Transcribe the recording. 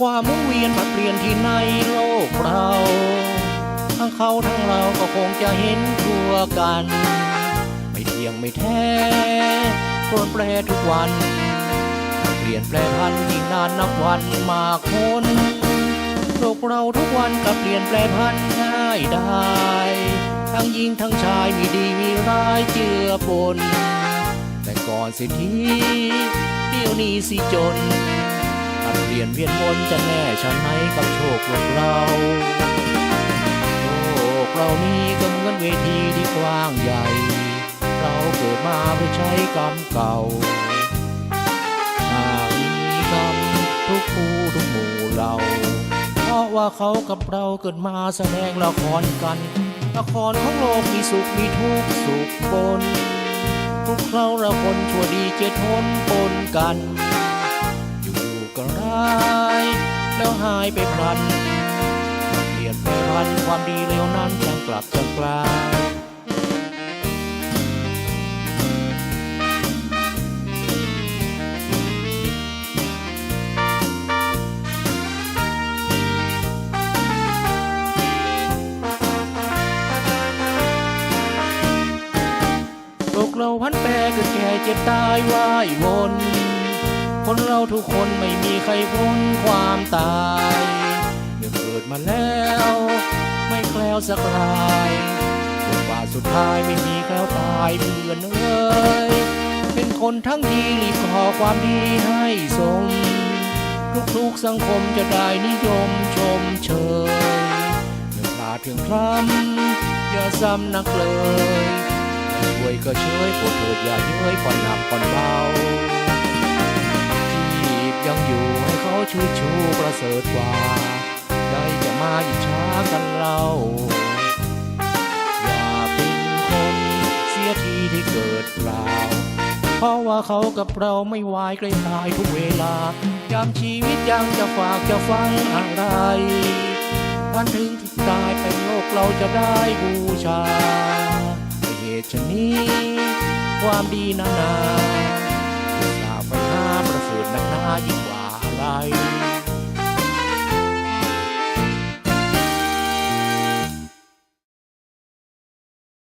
ความหมุนเวียนมาเปลี่ยนที่ในโลกเรา ทั้งเขาทั้งเราก็คงจะเห็นทั่วกัน ไม่เที่ยงไม่แท้โปรนแปรทุกวัน เปลี่ยนแปลพันยิ่งนานนับวันมากคนโลกเราทุกวันก็เปลี่ยนแปลพันง่ายได้ ทั้งหญิงทั้งชายมีดีมีร้ายเจือปน แต่ก่อนสิทีเดี๋ยวนี้สิจน ถ้าเปลี่ยนเวียนวนจะแน่ชันไหนกับโชคของเราโลกเรานี้ก็เหมือนเวทีที่กว้างใหญ่ เราเกิดมาเพื่อใช้กรรมเก่าถ้ามีกรรมทุกคู่ทุกหมู่เรา เพราะว่าเขากับเราเกิดมาแสดงละครกันละครของโลกมีสุขมีทุกข์สุขปนทุกเราละคนชั่วดีเจดทนปนกัน หายไปพลันเปลี่ยนแปพันความดีเร็วนั้นจังกลับจังกลายกเราพันแปรเกิดแก่เจ็บตายวายวน คนเราทุกคนไม่มีใครพ้น ตายเมื่อเกิดมาแล้ว ไม่แคล้วสักรายจนกว่าสุดท้ายไม่มีแคล้วตายเพื่อนเอ้ยเป็นคนทั้งดีรีบขอความดีให้สมทุกๆสังคมจะได้นิยมชมเชยอย่าพลาดเพียงพล้ำอย่าซ้ำนักเลยช่วยก็เชยโปรดเถิดอย่าเย้ยผ่อนหนักผ่อน ประเสริฐกว่าใจจะมาอิจฉากันเราอย่าเป็นคนเสียทีที่เกิดเปล่า เพราะว่าเขากับเราไม่วายใกล้ตายทุกเวลายามชีวิตยังจะฝากจะฟังอะไร วันถึงที่ตายไปโลกเราจะได้บูชาเหตุชนนี้ ความดีนานา